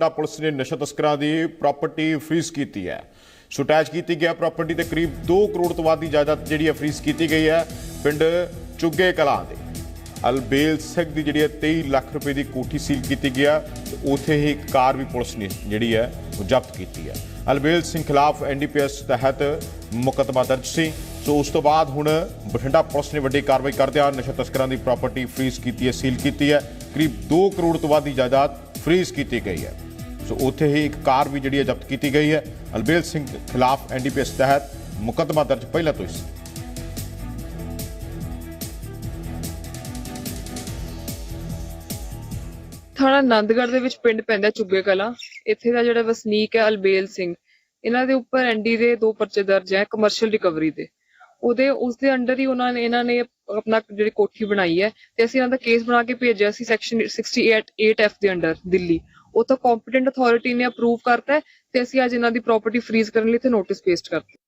ਦਾ police ਨੇ ਨਸ਼ਾ ਤਸਕਰਾਂ ਦੀ ਪ੍ਰਾਪਰਟੀ ਫ੍ਰੀਜ਼ ਕੀਤੀ ਹੈ। ਸੁਟੈਚ ਕੀਤੀ ਗਿਆ ਪ੍ਰਾਪਰਟੀ ਤੇ ਕਰੀਬ 2 ਕਰੋੜ ਤੋਂ ਵੱਧ ਦੀ ਜਾਇਦਾਦ ਜਿਹੜੀ ਹੈ ਫ੍ਰੀਜ਼ ਕੀਤੀ ਗਈ ਹੈ ਪਿੰਡ ਚੁੱਗੇ ਕਲਾਂ ਦੇ। ਅਲਬੇਲ ਸਿੰਘ ਦੀ ਜਿਹੜੀ ਹੈ 23 ਲੱਖ ਰੁਪਏ ਦੀ ਕੋਠੀ ਸੀਲ ਕੀਤੀ ਗਿਆ ਤੇ ਉਥੇ ਹੀ ਇੱਕ ਕਾਰ ਵੀ ਪੁਲਿਸ ਨੇ ਜਿਹੜੀ ਹੈ ਉਹ ਜ਼ਬਤ ਕੀਤੀ ਹੈ। ਅਲਬੇਲ ਸਿੰਘ ਖਿਲਾਫ ਐਨਡੀਪੀਐਸ ਤਹਿਤ ਮੁਕੱਦਮਾ ਦਰਜ ਸੀ। ਸੋ ਉਸ ਤੋਂ ਬਾਅਦ ਹੁਣ ਬਠਿੰਡਾ ਪੁਲਿਸ ਨੇ ਵੱਡੀ ਕਾਰਵਾਈ ਕਰਦਿਆਂ ਨਸ਼ਾ ਤਸਕਰਾਂ ਦੀ ਪ੍ਰਾਪਰਟੀ ਫ੍ਰੀਜ਼ ਕੀਤੀ ਹੈ ਸੀਲ ਕੀਤੀ ਹੈ। ਕਰੀਬ 2 ਕਰੋੜ ਤੋਂ ਵੱਧ ਦੀ ਜਾਇਦਾਦ ਫ੍ਰੀਜ਼ ਕੀਤੀ ਗਈ ਹੈ। ਸੋ ਉੱਥੇ ਹੀ ਇੱਕ ਕਾਰ ਵੀ ਜਿਹੜੀ ਹੈ ਜ਼ਬਤ ਕੀਤੀ ਗਈ ਹੈ। ਅਲਬੇਲ ਸਿੰਘ ਖਿਲਾਫ ਐਨਡੀਪੀਐਸ ਤਹਿਤ ਮੁਕੱਦਮਾ ਦਰਜ ਪਹਿਲਾਂ ਤੋਂ ਹੀ ਸੀ। ਥਾਣਾ ਆਨੰਦਗੜ੍ਹ ਦੇ ਵਿੱਚ ਪਿੰਡ ਪੈਂਦਾ ਚੁੱਗੇ ਕਲਾ। ਇੱਥੇ ਦਾ ਜਿਹੜਾ ਵਸਨੀਕ ਹੈ ਅਲਬੇਲ ਸਿੰਘ। ਇਹਨਾਂ ਦੇ ਉੱਪਰ ਐਨਡੀ ਦੇ ਦੋ ਪਰਚੇ ਦਰਜ ਹੈ ਕਮਰਸ਼ੀਅਲ ਰਿਕਵਰੀ ਦੇ। ਉਹਦੇ ਉਸ ਦੇ ਅੰਡਰ ਹੀ ਉਹਨਾਂ ਨੇ, ਇਹਨਾਂ ਨੇ ਆਪਣਾ ਜਿਹੜੀ ਕੋਠੀ ਬਣਾਈ ਹੈ ਤੇ ਅਸੀਂ ਇਹਨਾਂ ਦਾ ਕੇਸ ਬਣਾ ਕੇ ਭੇਜਿਆ ਸੀ ਸੈਕਸ਼ਨ 68 8F ਦੇ ਅੰਡਰ, ਦਿੱਲੀ। ਉਹ ਤਾਂ ਕੰਪੀਟੈਂਟ ਅਥਾਰਟੀ ਨੇ ਅਪਰੂਵ ਕਰਤਾ ਤੇ ਅਸੀਂ ਅੱਜ ਇਹਨਾਂ ਦੀ ਪ੍ਰਾਪਰਟੀ ਫ੍ਰੀਜ਼ ਕਰਨ ਲਈ ਤੇ ਨੋਟਿਸ ਪੇਸਟ ਕਰਤਾ